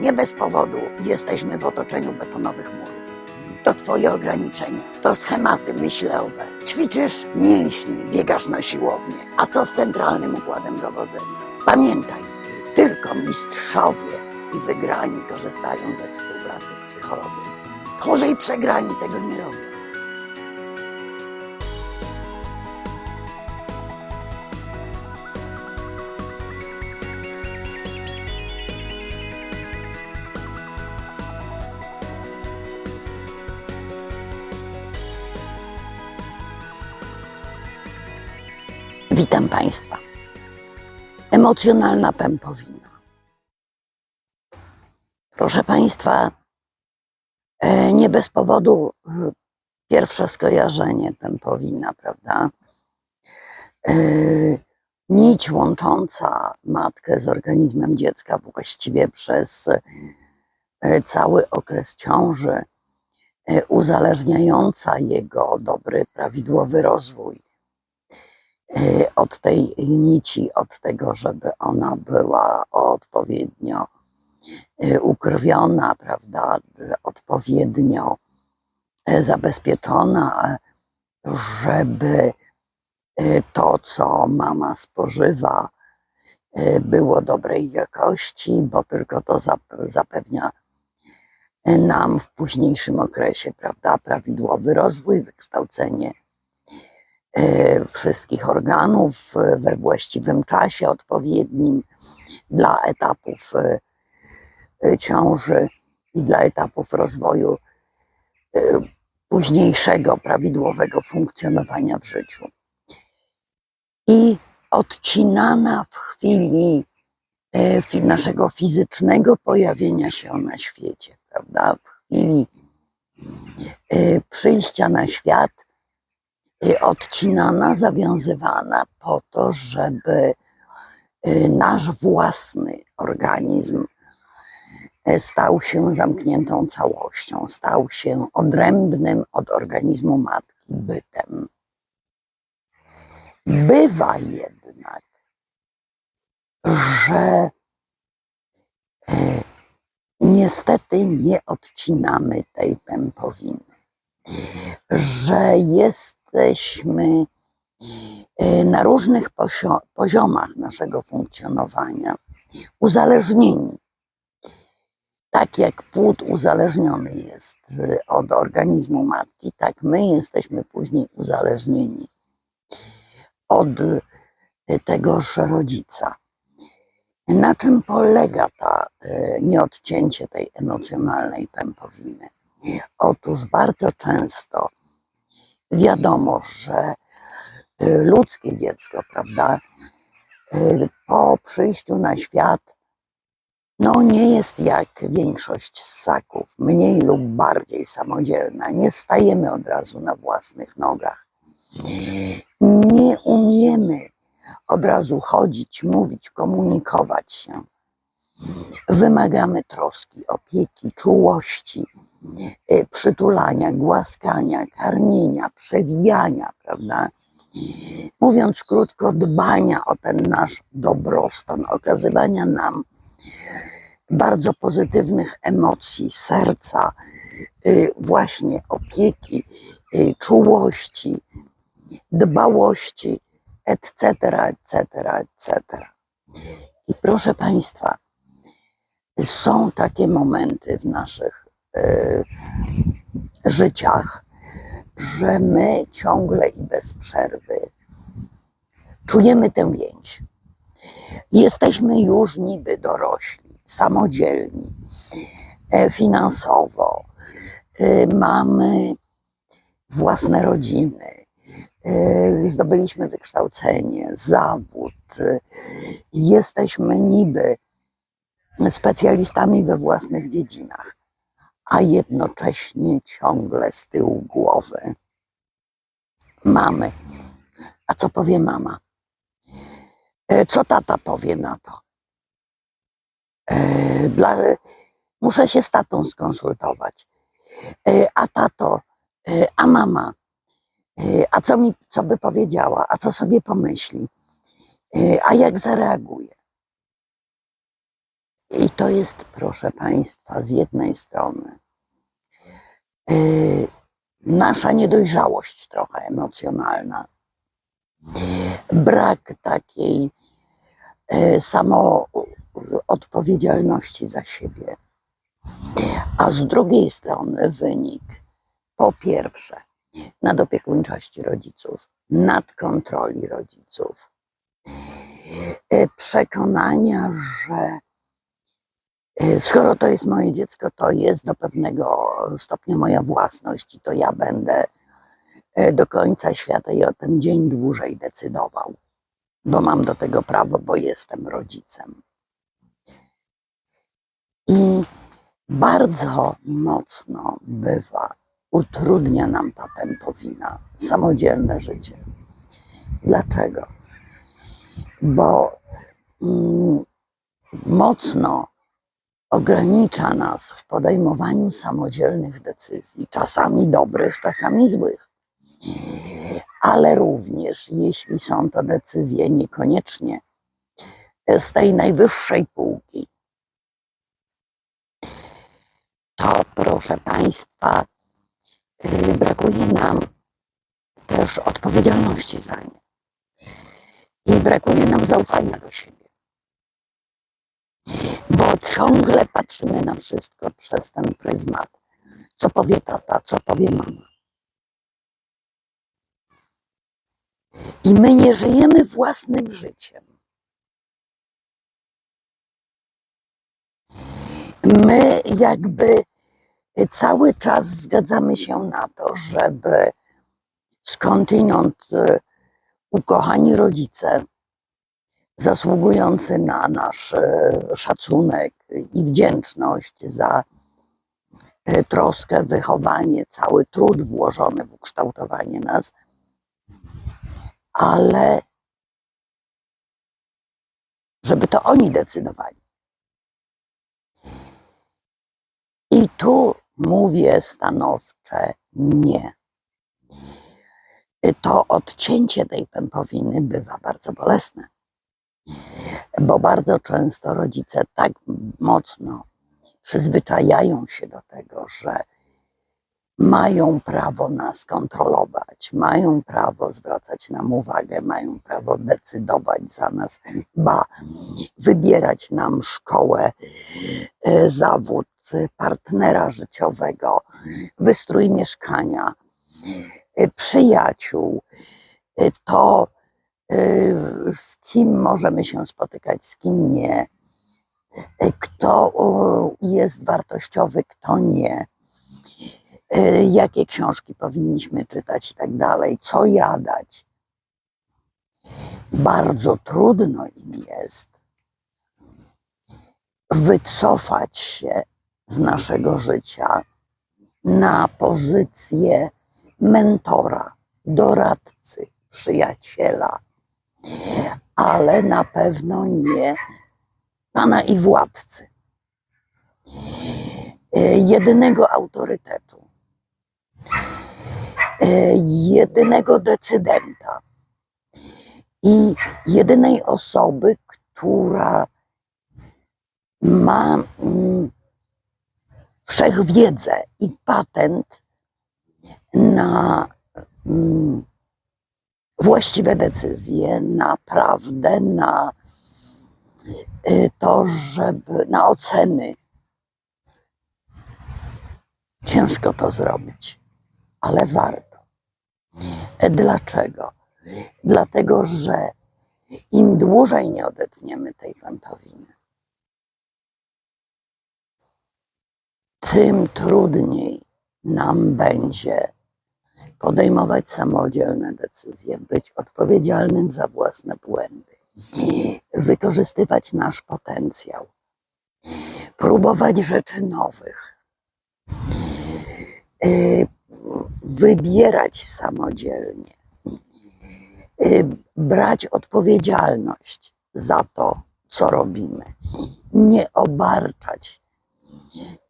Nie bez powodu jesteśmy w otoczeniu betonowych murów. To twoje ograniczenie, to schematy myślowe. Ćwiczysz mięśnie, biegasz na siłownię. A co z centralnym układem dowodzenia? Pamiętaj, tylko mistrzowie i wygrani korzystają ze współpracy z psychologiem. Tchórze i przegrani tego nie robią. Witam Państwa. Emocjonalna pępowina. Proszę Państwa, e, nie bez powodu e, pierwsze skojarzenie pępowina, prawda? E, Nić łącząca matkę z organizmem dziecka właściwie przez cały okres ciąży, uzależniająca jego dobry, prawidłowy rozwój od tej nici, od tego, żeby ona była odpowiednio y, ukrwiona, prawda, odpowiednio y, zabezpieczona, żeby to, co mama spożywa, było dobrej jakości, bo tylko to zap- zapewnia nam w późniejszym okresie, prawda, prawidłowy rozwój, wykształcenie. e, wszystkich organów e, we właściwym czasie odpowiednim dla etapów e, e, ciąży i dla etapów rozwoju e, późniejszego prawidłowego funkcjonowania w życiu. I odcinana w chwili e, naszego fizycznego pojawienia się na świecie, prawda? W chwili e, przyjścia na świat odcinana, zawiązywana po to, żeby y, nasz własny organizm y, stał się zamkniętą całością, stał się odrębnym od organizmu matki bytem. Bywa jednak, że y, niestety nie odcinamy tej pępowiny że jesteśmy e, na różnych poziomach naszego funkcjonowania uzależnieni. Tak jak płód uzależniony jest e, od organizmu matki, tak my jesteśmy później uzależnieni od e, tegoż rodzica. Na czym polega ta nieodcięcie tej emocjonalnej pępowiny? Otóż bardzo często wiadomo, że y, ludzkie dziecko, prawda, y, po przyjściu na świat, no nie jest jak większość ssaków, mniej lub bardziej samodzielna. Nie stajemy od razu na własnych nogach. Nie umiemy od razu chodzić, mówić, komunikować się. Wymagamy troski, opieki, czułości, przytulania, głaskania, karmienia, przewijania, prawda? Mówiąc krótko, dbania o ten nasz dobrostan, okazywania nam bardzo pozytywnych emocji, serca, y, właśnie opieki, y, czułości, dbałości, etc., etc., etc. I proszę Państwa, są takie momenty w naszych życiach, że my ciągle i bez przerwy czujemy tę więź. Jesteśmy już niby dorośli, samodzielni, e, finansowo, e, mamy własne rodziny, e, zdobyliśmy wykształcenie, zawód, e, jesteśmy niby specjalistami we własnych dziedzinach, a jednocześnie ciągle z tyłu głowy mamy. A co powie mama? E, Co tata powie na to? E, Dla, muszę się z tatą skonsultować. E, A tato, a mama, a co mi, co by powiedziała, a co sobie pomyśli, a jak zareaguje? I to jest, proszę Państwa, z jednej strony yy, nasza niedojrzałość trochę emocjonalna, brak takiej yy, samoodpowiedzialności za siebie, a z drugiej strony wynik, po pierwsze, nadopiekuńczości rodziców, nadkontroli rodziców, yy, przekonania, że E, Skoro to jest moje dziecko, to jest do pewnego stopnia moja własność i to ja będę e, do końca świata i o ten dzień dłużej decydował, bo mam do tego prawo, bo jestem rodzicem. I bardzo mocno bywa, utrudnia nam ta pępowina, samodzielne życie. Dlaczego? Bo mm, mocno ogranicza nas w podejmowaniu samodzielnych decyzji, czasami dobrych, czasami złych. Ale również, jeśli są to decyzje niekoniecznie z tej najwyższej półki, to proszę Państwa, yy, brakuje nam też odpowiedzialności za nie. I brakuje nam zaufania do siebie bo ciągle patrzymy na wszystko przez ten pryzmat. Co powie tata, co powie mama. I my nie żyjemy własnym życiem. My jakby cały czas zgadzamy się na to, żeby skądinąd y, ukochani rodzice zasługujący na nasz e, szacunek i wdzięczność za e, troskę, wychowanie, cały trud włożony w ukształtowanie nas, ale żeby to oni decydowali. I tu mówię stanowcze nie. To odcięcie tej pępowiny bywa bardzo bolesne bo bardzo często rodzice tak mocno przyzwyczajają się do tego, że mają prawo nas kontrolować, mają prawo zwracać nam uwagę, mają prawo decydować za nas, ba, wybierać nam szkołę, e, zawód, partnera życiowego, wystrój mieszkania, e, przyjaciół. E, to z kim możemy się spotykać, z kim nie, y, kto jest wartościowy, kto nie, y, jakie książki powinniśmy czytać i tak dalej, co jadać. Bardzo trudno im jest wycofać się z naszego życia na pozycję mentora, doradcy, przyjaciela ale na pewno nie pana i władcy. E, jedynego autorytetu, e, jedynego decydenta i jedynej osoby, która ma mm, wszechwiedzę i patent na mm, właściwe decyzje, naprawdę na y, to, żeby na oceny. Ciężko to zrobić, ale warto. Dlaczego? Dlatego, że im dłużej nie odetniemy tej pępowiny, tym trudniej nam będzie podejmować samodzielne decyzje, być odpowiedzialnym za własne błędy, wykorzystywać nasz potencjał, próbować rzeczy nowych, y, wybierać samodzielnie, y, brać odpowiedzialność za to, co robimy, nie obarczać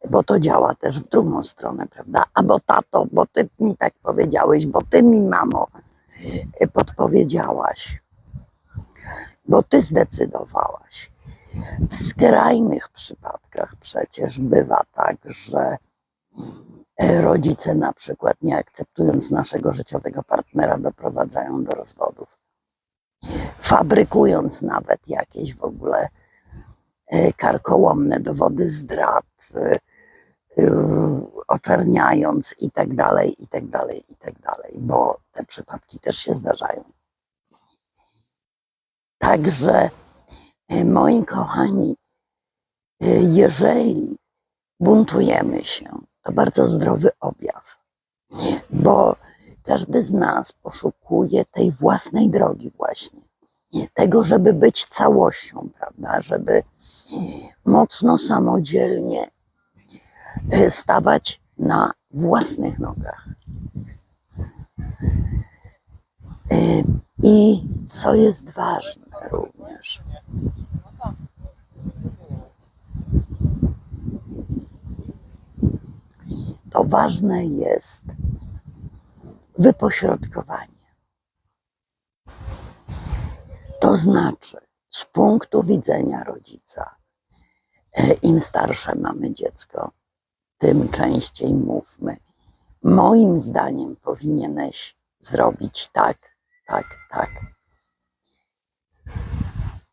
bo to działa też w drugą stronę, prawda? A bo tato, bo ty mi tak powiedziałeś, bo ty mi, mamo, podpowiedziałaś, bo ty zdecydowałaś. W skrajnych przypadkach przecież bywa tak, że e, rodzice na przykład nie akceptując naszego życiowego partnera doprowadzają do rozwodów. Fabrykując nawet jakieś w ogóle e, karkołomne dowody zdrad, oczerniając i tak dalej, i tak dalej, i tak dalej, bo te przypadki też się zdarzają. Także, e, moi kochani, e, jeżeli buntujemy się, to bardzo zdrowy objaw, bo każdy z nas poszukuje tej własnej drogi, właśnie tego, żeby być całością, prawda? Żeby mocno samodzielnie stawać na własnych nogach. E, I co jest ważne również, to ważne jest wypośrodkowanie. To znaczy, z punktu widzenia rodzica, e, im starsze mamy dziecko, tym częściej mówmy. Moim zdaniem powinieneś zrobić tak, tak, tak.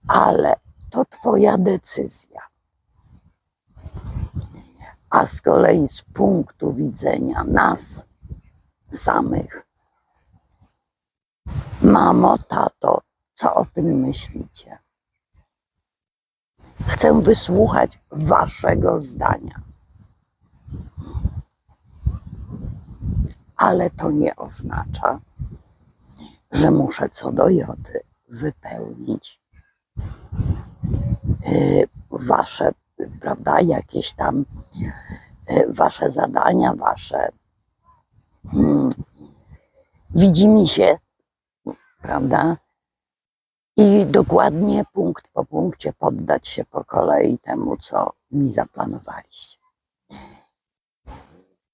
Ale to Twoja decyzja. A z kolei z punktu widzenia nas samych, mamo, tato, co o tym myślicie? Chcę wysłuchać Waszego zdania. Ale to nie oznacza, że muszę co do joty wypełnić y, Wasze, prawda, jakieś tam y, Wasze zadania, Wasze hmm, widzi mi się, prawda? I dokładnie punkt po punkcie poddać się po kolei temu, co mi zaplanowaliście.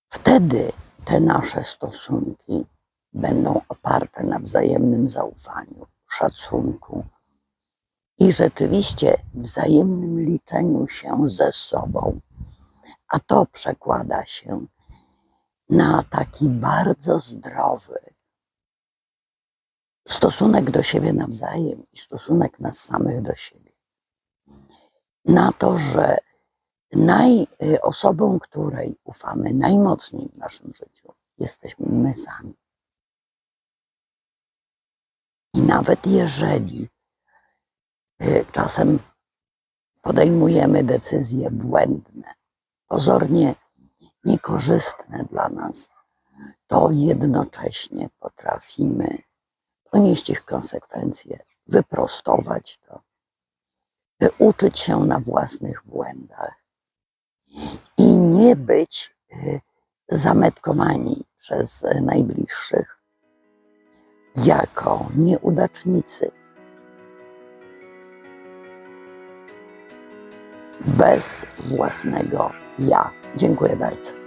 Wtedy te nasze stosunki będą oparte na wzajemnym zaufaniu, szacunku i rzeczywiście wzajemnym liczeniu się ze sobą. A to przekłada się na taki bardzo zdrowy stosunek do siebie nawzajem i stosunek nas samych do siebie. Na to, że naj, y, osobą, której ufamy najmocniej w naszym życiu, jesteśmy my sami. I nawet jeżeli y, czasem podejmujemy decyzje błędne, pozornie niekorzystne dla nas, to jednocześnie potrafimy ponieść ich konsekwencje, wyprostować to, uczyć się na własnych błędach nie być y, zametkowani przez najbliższych jako nieudacznicy. Bez własnego ja. Dziękuję bardzo.